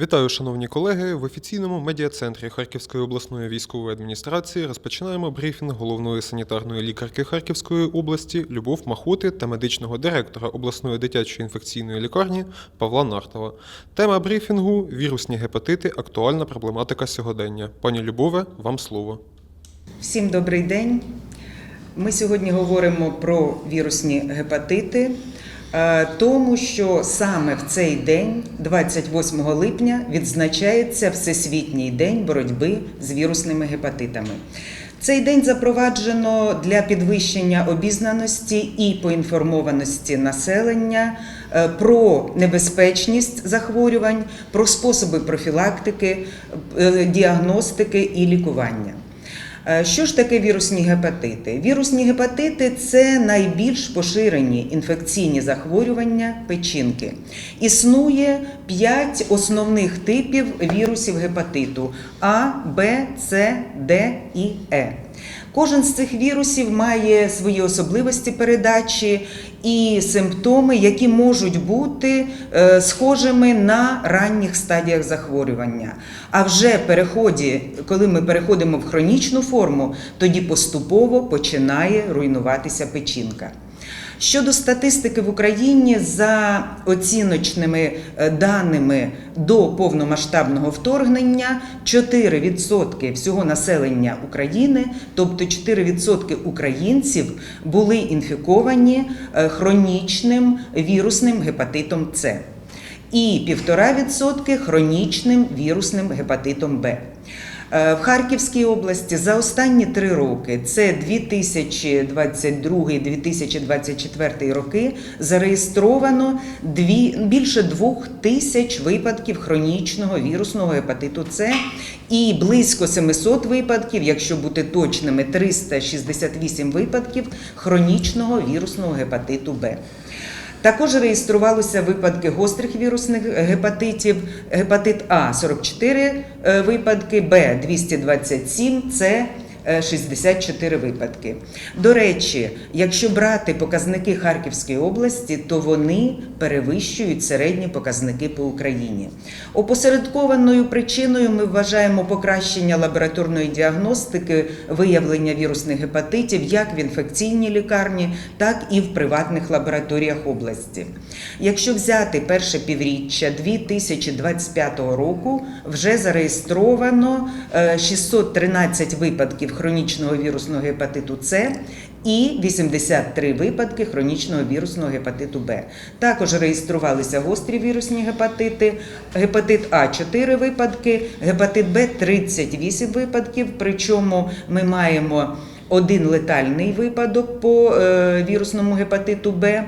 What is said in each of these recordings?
Вітаю, шановні колеги. В офіційному медіа-центрі Харківської обласної військової адміністрації розпочинаємо брифінг головної санітарної лікарки Харківської області Любов Махоти та медичного директора обласної дитячої інфекційної лікарні Павла Нартова. Тема брифінгу вірусні гепатити актуальна проблематика сьогодення. Пані Любове, вам слово. Всім добрий день. Ми сьогодні говоримо про вірусні гепатити, тому що саме в цей день, 28 липня, відзначається Всесвітній день боротьби з вірусними гепатитами. Цей день запроваджено для підвищення обізнаності і поінформованості населення е, про небезпечність захворювань, про способи профілактики, е, діагностики і лікування. Е, Що ж таке вірусні гепатити? Вірусні гепатити це найбільш поширені інфекційні захворювання печінки. Існує 5 основних типів вірусів гепатиту А, Б, С, Д і Е. Кожен з цих вірусів має свої особливості передачі і симптоми, які можуть бути е, схожими на ранніх стадіях захворювання. А вже переході, коли ми переходимо в хронічну форму, тоді поступово починає руйнуватися печінка. Щодо статистики в Україні, за оціночними е, даними до повномасштабного вторгнення, 4% всього населення України, тобто 4% українців, були інфіковані е, хронічним вірусним гепатитом С і 1,5% хронічним вірусним гепатитом Б. Е, В Харківській області за останні три роки, це 2022-2024 роки, зареєстровано дві, більше двох тисяч випадків хронічного вірусного гепатиту С і близько 700 випадків, якщо бути точними, 368 випадків хронічного вірусного гепатиту Б. Також реєструвалися випадки гострих вірусних гепатитів, гепатит А 44 е, випадки, Б 227, С 64 випадки. До речі, якщо брати показники Харківської області, то вони перевищують середні показники по Україні. Опосередкованою причиною ми вважаємо покращення лабораторної діагностики, виявлення вірусних гепатитів як в інфекційній лікарні, так і в приватних лабораторіях області. Якщо взяти перше півріччя 2025 року, вже зареєстровано е, 613 випадків хронічного вірусного гепатиту С і 83 випадки хронічного вірусного гепатиту Б. Також реєструвалися гострі вірусні гепатити, гепатит А 4 випадки, гепатит Б 38 випадків. Причому ми маємо один летальний випадок по е, вірусному гепатиту Б.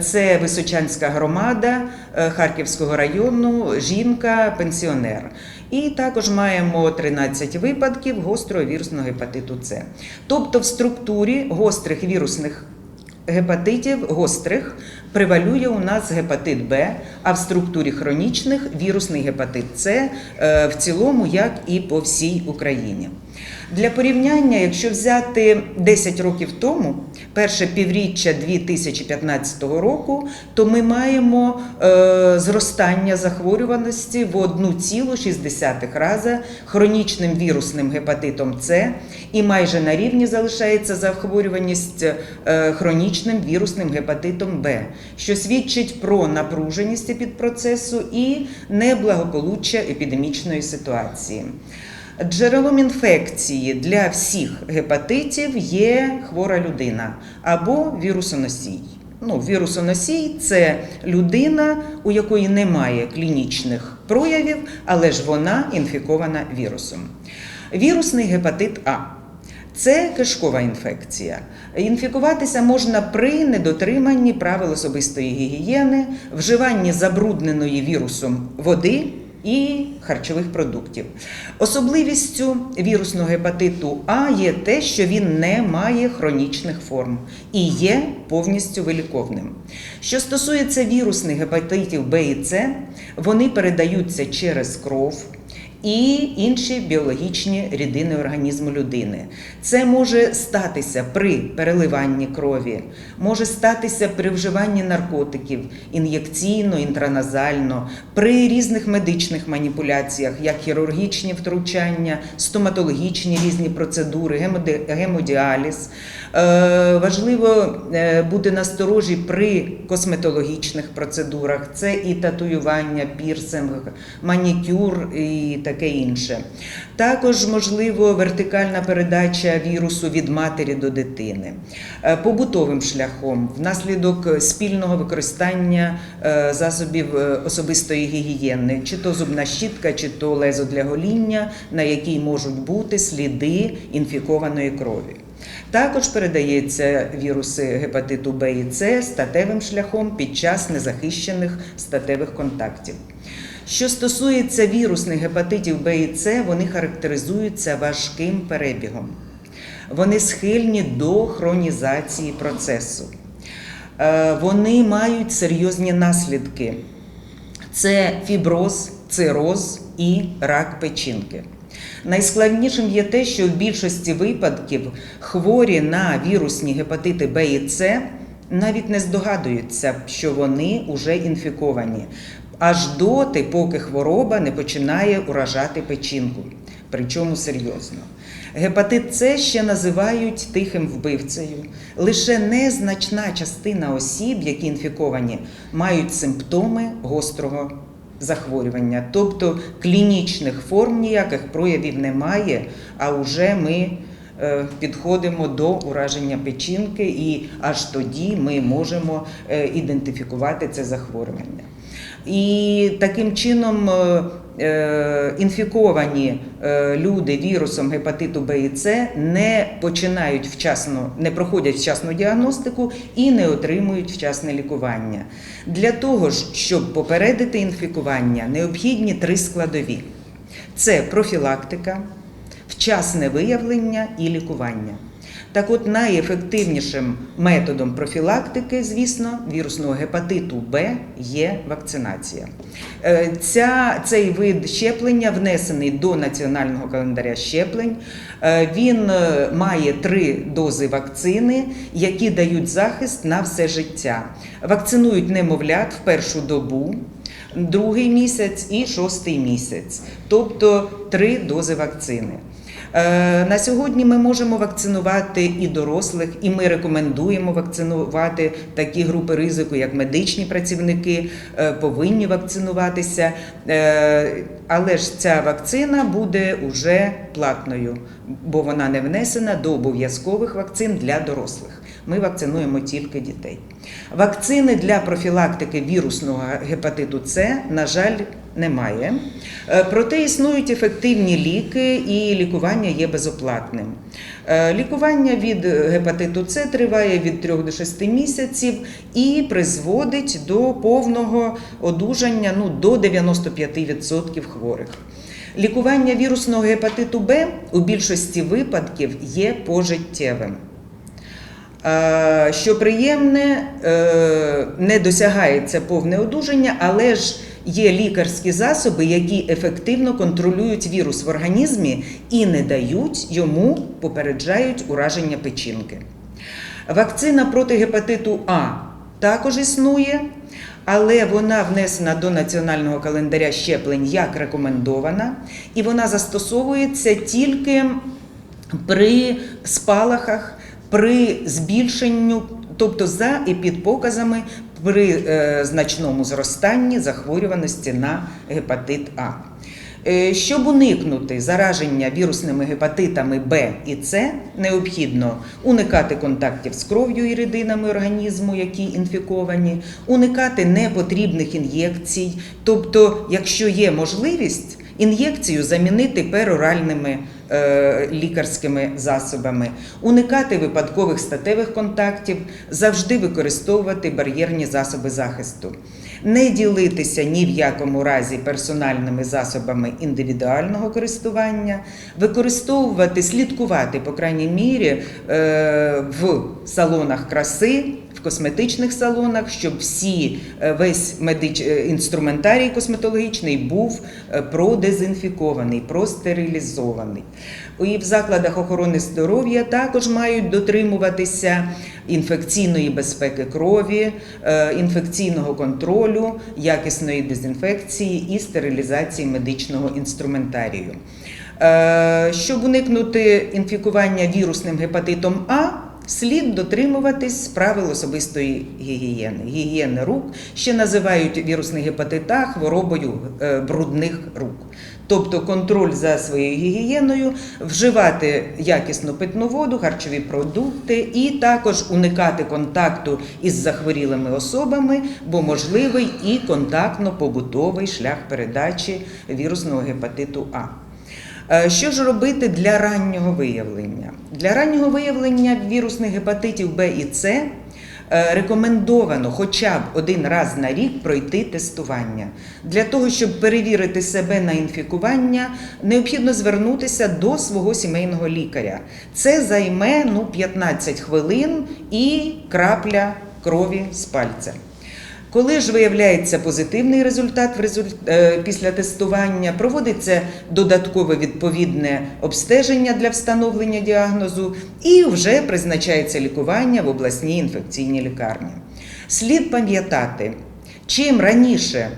Це Височанська громада е, Харківського району, жінка, пенсіонер. І також маємо 13 випадків гострого вірусного гепатиту С. Тобто в структурі гострих вірусних гепатитів гострих превалює у нас гепатит Б, а в структурі хронічних вірусний гепатит С е, в цілому, як і по всій Україні. Для порівняння, якщо взяти 10 років тому, перше півріччя 2015 року, то ми маємо е, зростання захворюваності в 1,6 рази хронічним вірусним гепатитом С і майже на рівні залишається захворюваність е, хронічним вірусним гепатитом Б, що свідчить про напруженість епідпроцесу і неблагополуччя епідемічної ситуації. Джерелом інфекції для всіх гепатитів є хвора людина або вірусоносій. Ну, вірусоносій це людина, у якої немає клінічних проявів, але ж вона інфікована вірусом. Вірусний гепатит А. Це кишкова інфекція. Інфікуватися можна при недотриманні правил особистої гігієни, вживанні забрудненої вірусом води і харчових продуктів. Особливістю вірусного гепатиту А є те, що він не має хронічних форм і є повністю виліковним. Що стосується вірусних гепатитів Б і С, вони передаються через кров. І інші біологічні рідини організму людини. Це може статися при переливанні крові, може статися при вживанні наркотиків ін'єкційно, інтраназально, при різних медичних маніпуляціях, як хірургічні втручання, стоматологічні різні процедури, гемодіаліз. Е, Важливо е, бути насторожі при косметологічних процедурах. Це і татуювання, пірсинг, манікюр і таке інше. Також можливо вертикальна передача вірусу від матері до дитини. Е, Побутовим шляхом, внаслідок спільного використання засобів особистої гігієни, чи то зубна щітка, чи то лезо для гоління, на якій можуть бути сліди інфікованої крові. Також передається віруси гепатиту Б і С статевим шляхом під час незахищених статевих контактів. Що стосується вірусних гепатитів Б і С, вони характеризуються важким перебігом. Вони схильні до хронізації процесу. Е, Вони мають серйозні наслідки. Це фіброз, цироз і рак печінки. Найскладнішим є те, що в більшості випадків хворі на вірусні гепатити Б і С навіть не здогадуються, що вони вже інфіковані, аж доти, поки хвороба не починає уражати печінку, причому серйозно. Гепатит С ще називають тихим вбивцею. Лише незначна частина осіб, які інфіковані, мають симптоми гострого захворювання, тобто клінічних форм ніяких проявів немає, а вже ми е, підходимо до ураження печінки, і аж тоді ми можемо е, ідентифікувати це захворювання. І таким чином е, е, інфіковані е, люди вірусом гепатиту Б і С не починають вчасно, не проходять вчасну діагностику і не отримують вчасне лікування. Для того щоб попередити інфікування, необхідні три складові: це профілактика, вчасне виявлення і лікування. Так от найефективнішим методом профілактики, звісно, вірусного гепатиту Б є вакцинація. Е, Ця, цей вид щеплення внесений до національного календаря щеплень. Е, Він е, має три дози вакцини, які дають захист на все життя. Вакцинують немовлят в першу добу. Другий місяць і шостий місяць, тобто три дози вакцини. Е, На сьогодні ми можемо вакцинувати і дорослих, і ми рекомендуємо вакцинувати такі групи ризику, як медичні працівники, е, повинні вакцинуватися. Е, Але ж ця вакцина буде уже платною, бо вона не внесена до обов'язкових вакцин для дорослих. Ми вакцинуємо тільки дітей. Вакцини для профілактики вірусного гепатиту С, на жаль, немає. Е, Проте існують ефективні ліки, і лікування є безоплатним. Е, Лікування від гепатиту С триває від 3 до 6 місяців і призводить до повного одужання ну, до 95% хворих. Лікування вірусного гепатиту Б у більшості випадків є пожиттєвим. Е, Що приємне, е, не досягається повне одужання, але ж є лікарські засоби, які ефективно контролюють вірус в організмі і не дають йому попереджають ураження печінки. Вакцина проти гепатиту А також існує, але вона внесена до національного календаря щеплень як рекомендована, і вона застосовується тільки при спалахах, при збільшенню, тобто за і під показами при е, значному зростанні захворюваності на гепатит А. Е, Щоб уникнути зараження вірусними гепатитами Б і С, необхідно уникати контактів з кров'ю і рідинами організму, які інфіковані, уникати непотрібних ін'єкцій. Тобто, якщо є можливість, ін'єкцію замінити пероральними лікарськими засобами, уникати випадкових статевих контактів, завжди використовувати бар'єрні засоби захисту, не ділитися ні в якому разі персональними засобами індивідуального користування, використовувати, слідкувати, по крайній мірі, е, в салонах краси. Косметичних салонах, щоб всі е, весь медич... е, інструментарій косметологічний був е, продезінфікований, простерилізований. І в закладах охорони здоров'я також мають дотримуватися інфекційної безпеки крові, інфекційного контролю, якісної дезінфекції і стерилізації медичного інструментарію. Щоб уникнути інфікування вірусним гепатитом А, слід дотримуватись правил особистої гігієни. Гігієни рук ще називають вірусний гепатит А хворобою е, брудних рук. Тобто контроль за своєю гігієною, вживати якісну питну воду, харчові продукти і також уникати контакту із захворілими особами, бо можливий і контактно-побутовий шлях передачі вірусного гепатиту А. Е, Що ж робити для раннього виявлення? Для раннього виявлення вірусних гепатитів Б і С е, рекомендовано хоча б один раз на рік пройти тестування. Для того, щоб перевірити себе на інфікування, необхідно звернутися до свого сімейного лікаря. Це займе ну, 15 хвилин і крапля крові з пальця. Коли ж виявляється позитивний результат е, після тестування, проводиться додаткове відповідне обстеження для встановлення діагнозу і вже призначається лікування в обласній інфекційній лікарні. Слід пам'ятати, чим раніше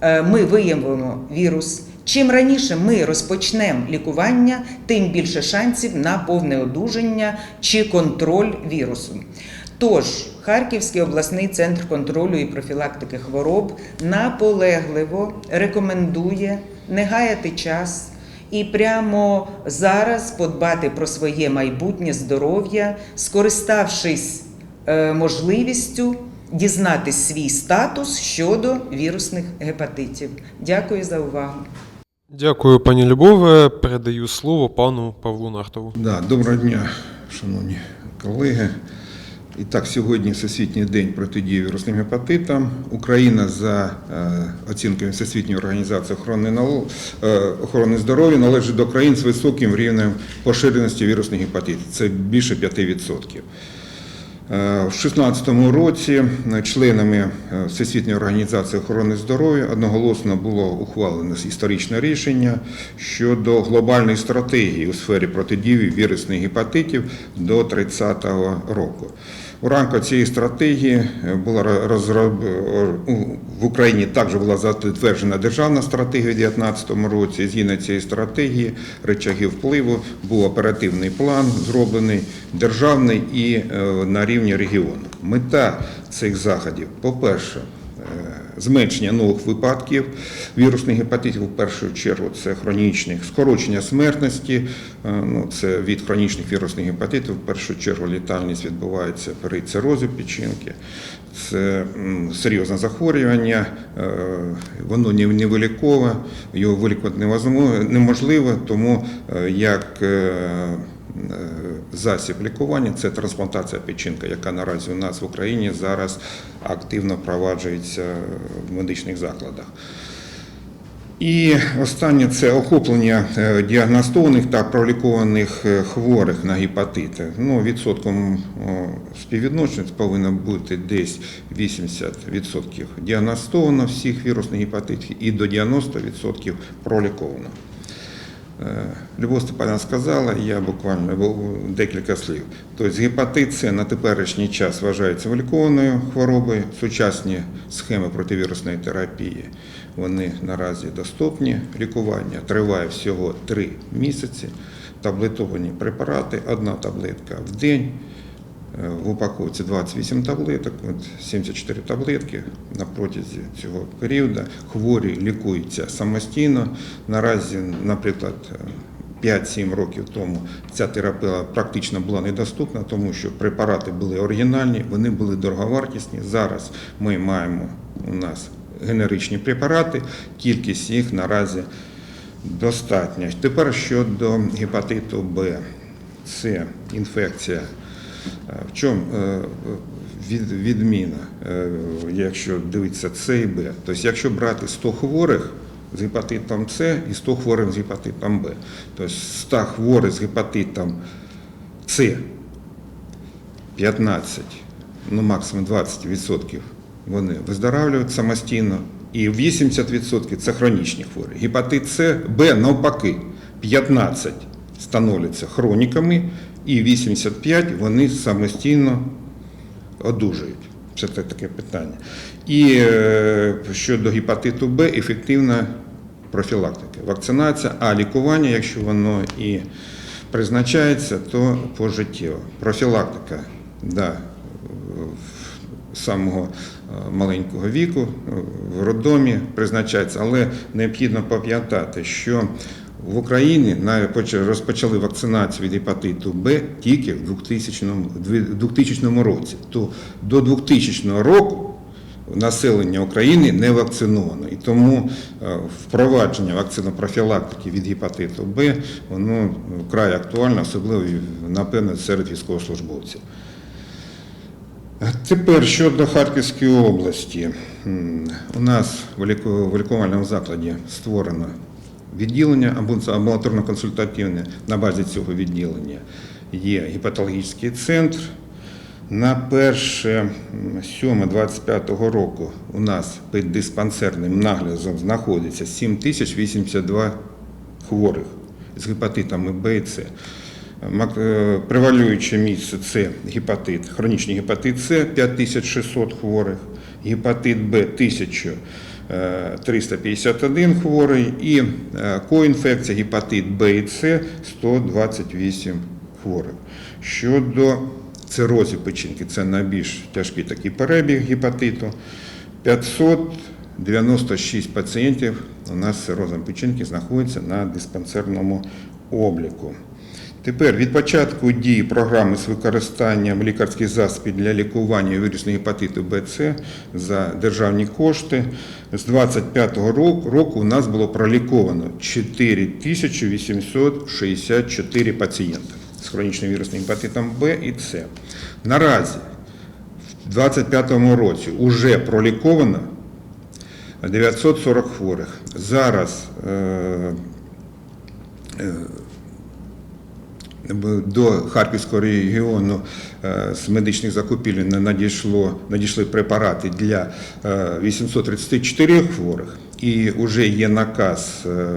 е, ми виявимо вірус, чим раніше ми розпочнемо лікування, тим більше шансів на повне одужання чи контроль вірусу. Тож Харківський обласний центр контролю і профілактики хвороб наполегливо рекомендує не гаяти час і прямо зараз подбати про своє майбутнє здоров'я, скориставшись е, можливістю дізнатись свій статус щодо вірусних гепатитів. Дякую за увагу. Дякую, пані Любове. Передаю слово пану Павлу Нартову. Да, доброго дня, шановні колеги. І так, сьогодні Всесвітній день протидії вірусним гепатитам. Україна за е, оцінками Всесвітньої організації е, охорони здоров'я належить до країн з високим рівнем поширеності вірусних гепатитів. Це більше 5%. Е, В 2016 році е, членами Всесвітньої організації охорони здоров'я одноголосно було ухвалено історичне рішення щодо глобальної стратегії у сфері протидії вірусних гепатитів до 30 року. У рамках цієї стратегії е, була розроб... в Україні також була затверджена державна стратегія у 2019 році. Згідно цієї стратегії, речаги впливу був оперативний план зроблений державний і е, на рівні регіону. Мета цих заходів, по-перше, зменшення нових випадків вірусних гепатитів, в першу чергу, це хронічних, скорочення смертності, е, ну, це від хронічних вірусних гепатитів, в першу чергу літальність відбувається при цирозі печінки. Це серйозне захворювання, е, воно не- невилікове, його вилікувати неможливо, тому е, як е, е, засіб лікування це трансплантація печінки, яка наразі у нас в Україні зараз активно впроваджується в медичних закладах. І останнє це охоплення е, діагностованих та пролікованих е, хворих на гепатити. Ну, відсотком співвідношення повинно бути десь 80% діагностовано всіх вірусних гепатитів і до 90% проліковано. Е, Любов Степанівна сказала, я буквально бу- декілька слів. Тобто гепатит на теперішній час вважається вилікованою хворобою. Сучасні схеми противірусної терапії вони наразі доступні. Лікування триває всього 3 місяці. Таблетовані препарати, одна таблетка в день. Е, В упаковці 28 таблеток, от 74 таблетки на протязі цього періоду. Хворі лікуються самостійно. Наразі, наприклад, е, 5-7 років тому ця терапія практично була недоступна, тому що препарати були оригінальні, вони були дороговартісні. Зараз ми маємо у нас генеричні препарати, кількість їх наразі достатня. Тепер щодо гепатиту Б. Це інфекція Е, В чому е, від- відміна, е, якщо дивитися С і Б? Тобто, якщо брати 100 хворих з гепатитом С і 100 хворих з гепатитом Б, тобто 100 хворих з гепатитом С 15 ну максимум 20% вони виздоравлюють самостійно, і 80% це хронічні хворі. Гепатит С, Б навпаки, 15 становляться хроніками, і 85 вони самостійно одужують. Це таке питання. І е, щодо гепатиту Б, ефективна профілактика. Вакцинація, а лікування, якщо воно і призначається, то пожиттєво. Профілактика, да, самого е, маленького віку в роддомі призначається, але необхідно пам'ятати, що в Україні розпочали вакцинацію від гепатиту Б тільки в 2000, 2000 році. То до 2000 року населення України не вакциновано. І тому е, впровадження вакцинопрофілактики від гепатиту Б воно вкрай актуально, особливо напевно серед військовослужбовців. Тепер щодо Харківської області. У нас в лікувальному закладі створено відділення амбу- амбулаторно-консультативне. На базі цього відділення є гепатологічний центр. На 1.7.25 року у нас під диспансерним наглядом знаходиться 7082 хворих з гепатитами Б і С. Е, Превалююче місце це гепатит, хронічний гепатит С 5600 хворих, гепатит Б 1351 хворий і е, коінфекція гепатит Б і С 128 хворих. Щодо цирозів печінки, це найбільш тяжкий такий перебіг гепатиту. 596 пацієнтів у нас з цирозом печінки знаходяться на диспансерному обліку. Тепер від початку дії програми з використанням лікарських засобів для лікування вірусного гепатиту БЦ за державні кошти з 25 року, у нас було проліковано 4864 пацієнти з хронічним вірусним гепатитом Б і С. Наразі в 2025 році вже проліковано 940 хворих. Зараз е, до Харківського регіону е, з медичних закупівель на- надійшло, надійшли препарати для е, 834 хворих, і вже є наказ е,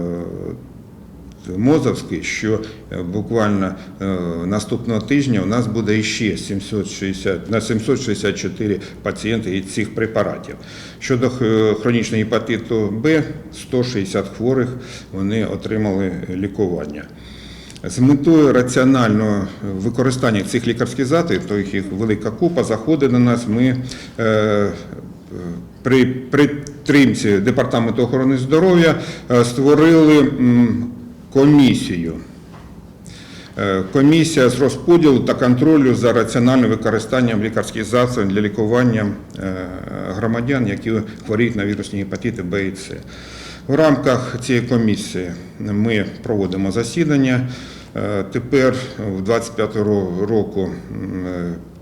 Мозовський, що е, буквально е, наступного тижня у нас буде іще 760, на 764 пацієнти із цих препаратів. Щодо хронічного гепатиту Б, 160 хворих вони отримали лікування. З метою раціонального використання цих лікарських засобів, то їх велика купа, заходить до нас. Ми е, при підтримці Департаменту охорони здоров'я е, створили комісію. Е, Комісія з розподілу та контролю за раціональним використанням лікарських засобів для лікування е, громадян, які хворіють на вірусні гепатити Б і С. В рамках цієї комісії ми проводимо засідання. Е, Тепер, в 25 ро- року,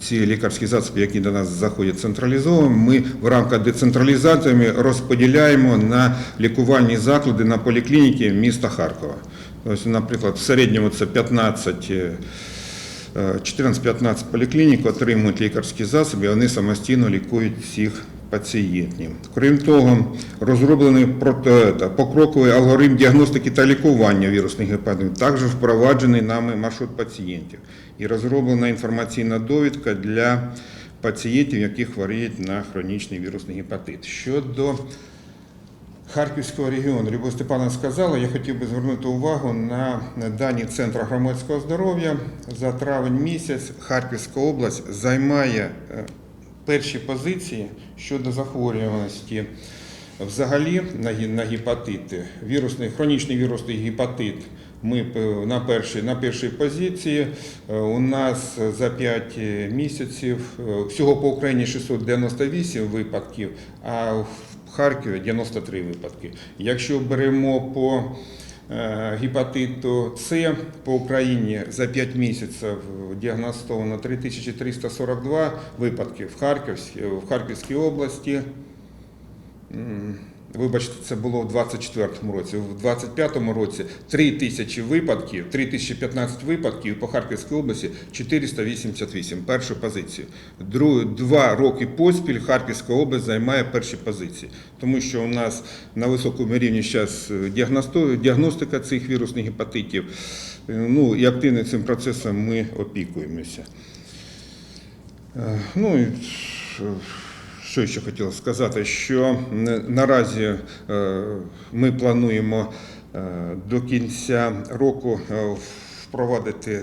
ці лікарські засоби, які до нас заходять централізовано, ми в рамках децентралізації розподіляємо на лікувальні заклади на поліклініки міста Харкова. Ось, наприклад, в середньому це 15 е, 14-15 поліклінік отримують лікарські засоби, вони самостійно лікують всіх пацієнтів. Крім того, розроблений покроковий алгоритм діагностики та лікування вірусних гепатитів, також впроваджений нами маршрут пацієнтів і розроблена інформаційна довідка для пацієнтів, які хворіють на хронічний вірусний гепатит. Щодо Харківського регіону. Любов Степановна сказала, я хотів би звернути увагу на дані Центру громадського здоров'я. За травень місяць Харківська область займає е, перші позиції щодо захворюваності взагалі на гепатити. Вірусний, хронічний вірусний гепатит ми на першій, на першій позиції. Е, У нас за 5 місяців е, всього по Україні 698 випадків, а в Харкові 93 випадки. Якщо беремо по гепатиту С по Україні за 5 місяців діагностовано 3342 випадки в Харківській, в Харківській області. Вибачте, це було в 24-му році. В 25-му році 3 тисячі випадків, 3015 випадків по Харківській області 488, першу позицію. Два роки поспіль Харківська область займає перші позиції, тому що у нас на високому рівні зараз діагностика цих вірусних гепатитів. Е, Ну і активно цим процесом ми опікуємося. Е, Ну і що- ще хотів сказати, що наразі е, ми плануємо е, до кінця року е, впровадити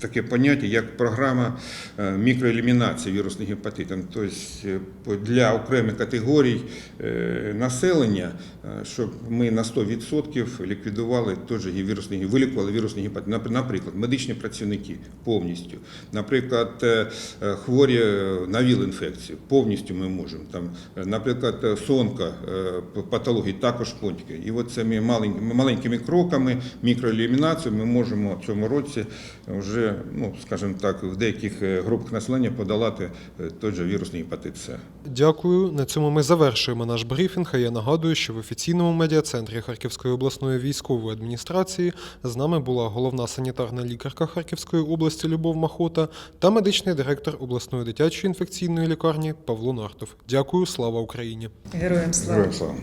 таке поняття, як програма е, мікроелімінації вірусних гепатитів. Тобто е, для окремих категорій е, населення, щоб ми на 100% ліквідували теж і вірусні, вилікували вірусні гепатити. Нап- Наприклад, медичні працівники повністю. Наприклад, хворі на ВІЛ-інфекцію повністю ми можемо. Там, наприклад, сонка патології також понтики. І от цими маленькими, маленькими кроками, мікроелімінацією ми можемо в цьому році вже, ну, скажімо так, в деяких е, групах населення подолати е, той же вірусний гепатит С. Дякую. На цьому ми завершуємо наш брифінг. А я нагадую, що в офіційному медіа-центрі Харківської обласної військової адміністрації з нами була головна санітарна лікарка Харківської області Любов Махота та медичний директор обласної дитячої інфекційної лікарні Павло Нартов. Дякую, слава Україні! Героям слава! Героям слава!